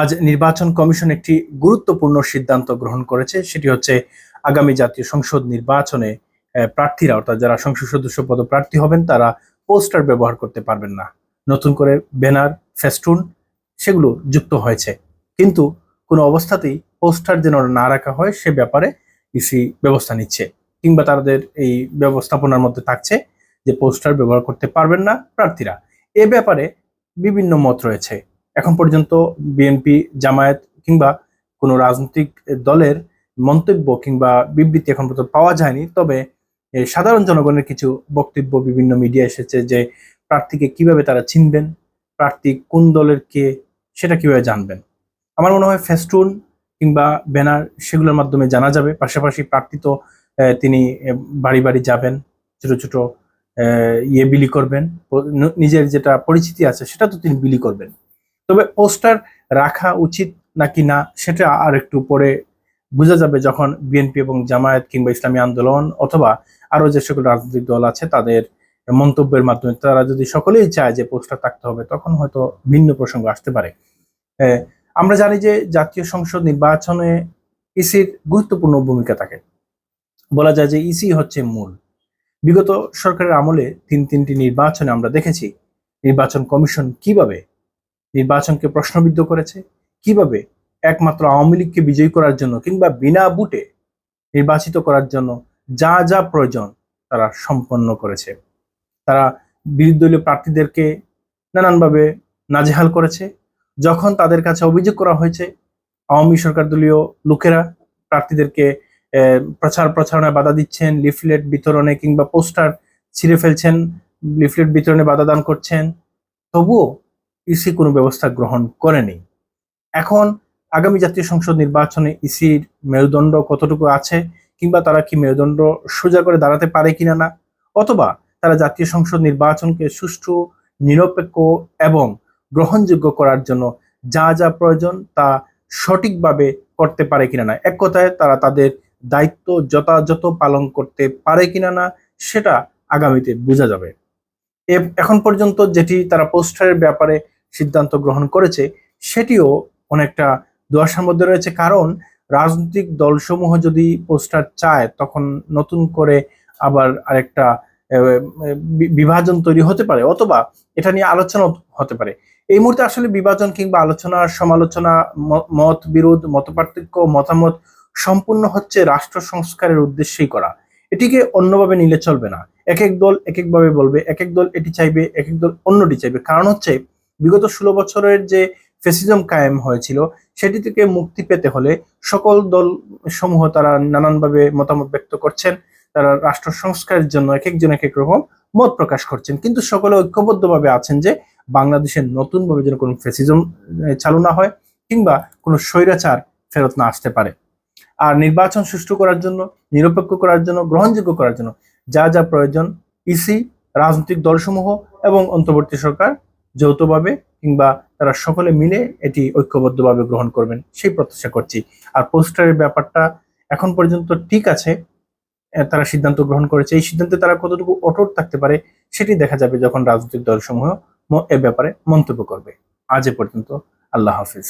আজ নির্বাচন কমিশন একটি গুরুত্বপূর্ণ সিদ্ধান্ত গ্রহণ করেছে। সেটি হচ্ছে আগামী জাতীয় সংসদ নির্বাচনে প্রার্থীরা, অর্থাৎ যারা সংসদ সদস্য পদ প্রার্থী হবেন, তারা পোস্টার ব্যবহার করতে পারবেন না। নতুন করে ব্যানার, ফেস্টুন, সেগুলো যুক্ত হয়েছে। কিন্তু কোনো অবস্থাতেই পোস্টার যেন না রাখা হয়, সে ব্যাপারে ইসি ব্যবস্থা নিচ্ছে। কিংবা তাদের এই ব্যবস্থাপনার মধ্যে থাকছে যে পোস্টার ব্যবহার করতে পারবেন না প্রার্থীরা। এ ব্যাপারে বিভিন্ন মত রয়েছে। এখন পর্যন্ত বিএনপি, জামায়াত কিংবা কোনো রাজনৈতিক দলের মন্তব্য কিংবা বিবৃতি এখন পর্যন্ত পাওয়া যায়নি। তবে সাধারণ জনগণের কিছু বক্তব্য বিভিন্ন মিডিয়া এসেছে যে, প্রার্থীকে কীভাবে তারা চিনবেন, প্রার্থী কোন দলের কে, সেটা কীভাবে জানবেন। আমার মনে হয় ফেস্টুন কিংবা ব্যানার সেগুলোর মাধ্যমে জানা যাবে। পাশাপাশি প্রার্থী তো তিনি বাড়ি বাড়ি যাবেন, ছোট ছোট ইয়ে বিলি করবেন নিজের যেটা পরিচিতি আছে সেটা তো তিনি বিলি করবেন। তবে পোস্টার রাখা উচিত নাকি না, সেটা আর একটু পরে বোঝা যাবে যখন বিএনপি এবং জামায়াত কিংবা ইসলামী আন্দোলন অথবা আরও যে সকল রাজনৈতিক দল আছে তাদের মন্তব্যের মাধ্যমে, তারা যদি সকলেই চায় যে পোস্টার থাকতে হবে, তখন হয়তো ভিন্ন প্রসঙ্গ আসতে পারে। আমরা জানি যে জাতীয় সংসদ নির্বাচনে ইসির গুরুত্বপূর্ণ ভূমিকা থাকে। বলা যায় যে ইসি হচ্ছে মূল। বিগত সরকারের আমলে তিন তিনটি নির্বাচনে আমরা দেখেছি, নির্বাচন কমিশন কীভাবে নির্বাচনকে প্রশ্নবিদ্ধ করেছে। কীভাবে একমাত্র আওয়ামী লীগকে বিজয়ী করার জন্য কিংবা বিনা বুটে নির্বাচিত করার জন্য যা যা প্রয়োজন তারা সম্পন্ন করেছে। তারা বিরোধী দলীয় প্রার্থীদেরকে নানানভাবে নাজেহাল করেছে। যখন তাদের কাছে অভিযোগ করা হয়েছে, আওয়ামী সরকার দলীয় লোকেরা প্রার্থীদেরকে প্রচার প্রচারণায় বাধা দিচ্ছেন, লিফলেট বিতরণে কিংবা পোস্টার ছিঁড়ে ফেলছেন, লিফলেট বিতরণে বাধা দান করছেন। তবুও ইসি কোনো ব্যবস্থা গ্রহণ করেনি। এখন আগামী জাতীয় সংসদ নির্বাচনে ইসির মেরুদণ্ড কতটুকু আছে কিংবা তারা কি মেরুদণ্ড সোজা করে দাঁড়াতে পারে কিনা না, অথবা তারা জাতীয় সংসদ নির্বাচনকে সুষ্ঠু, নিরপেক্ষ এবং গ্রহণযোগ্য করার জন্য যা যা প্রয়োজন তা সঠিকভাবে করতে পারে কিনা না, এক কথায় তারা তাদের দায়িত্ব যথাযথ পালন করতে পারে কিনা না সেটা আগামীতে বোঝা যাবে। এখন পর্যন্ত যেটি তারা পোস্টারের ব্যাপারে সিদ্ধান্ত গ্রহণ করেছে, সেটিও অনেকটা দোয়াশার মধ্যে রয়েছে। কারণ রাজনৈতিক দলসমূহ যদি পোস্টার চায়, তখন নতুন করে আবার আরেকটা বিভাজন তৈরি হতে পারে, অথবা এটা নিয়ে আলোচনা হতে পারে। এই মুহূর্তে আসলে বিভাজন কিংবা আলোচনা, সমালোচনা মত বিরোধ, মতপার্থক্য, মতামত সম্পূর্ণ হচ্ছে রাষ্ট্র সংস্কারের উদ্দেশ্যেই করা। এটিকে অন্যভাবে নিলে চলবে না। এক এক দল এক একভাবে বলবে এক এক দল এটি চাইবে এক এক দল অন্যটি চাইবে। কারণ হচ্ছে বিগত ষোলো বছরের যে ফেসিজম কায়েম হয়েছিল, সেটি থেকে মুক্তি পেতে হলে সকল দল সমূহ তারা নানানভাবে মতামত ব্যক্ত করছেন। তারা রাষ্ট্র সংস্কারের জন্য এক একজন এক এক রকম মত প্রকাশ করছেন। কিন্তু সকলে ঐক্যবদ্ধভাবে আছেন যে বাংলাদেশের নতুনভাবে যেন কোনো ফেসিজম চালু না হয় কিংবা কোনো স্বৈরাচার ফেরত না আসতে পারে। আর নির্বাচন সুষ্ঠু করার জন্য, নিরপেক্ষ করার জন্য, গ্রহণযোগ্য করার জন্য যা যা প্রয়োজন, ইসি, রাজনৈতিক দলসমূহ এবং অন্তর্বর্তী সরকার যৌথভাবে কিংবা তারা সকলে মিলে এটি ঐক্যবদ্ধভাবে গ্রহণ করবেন, সেই প্রত্যাশা করছি। আর পোস্টারের ব্যাপারটা এখন পর্যন্ত ঠিক আছে তারা সিদ্ধান্ত গ্রহণ করেছে। এই সিদ্ধান্তে তারা কতটুকু অটট থাকতে পারে সেটি দেখা যাবে যখন রাজনৈতিক দলসমূহ এ ব্যাপারে মন্তব্য করবে। আজ এ পর্যন্ত আল্লাহ হাফিজ।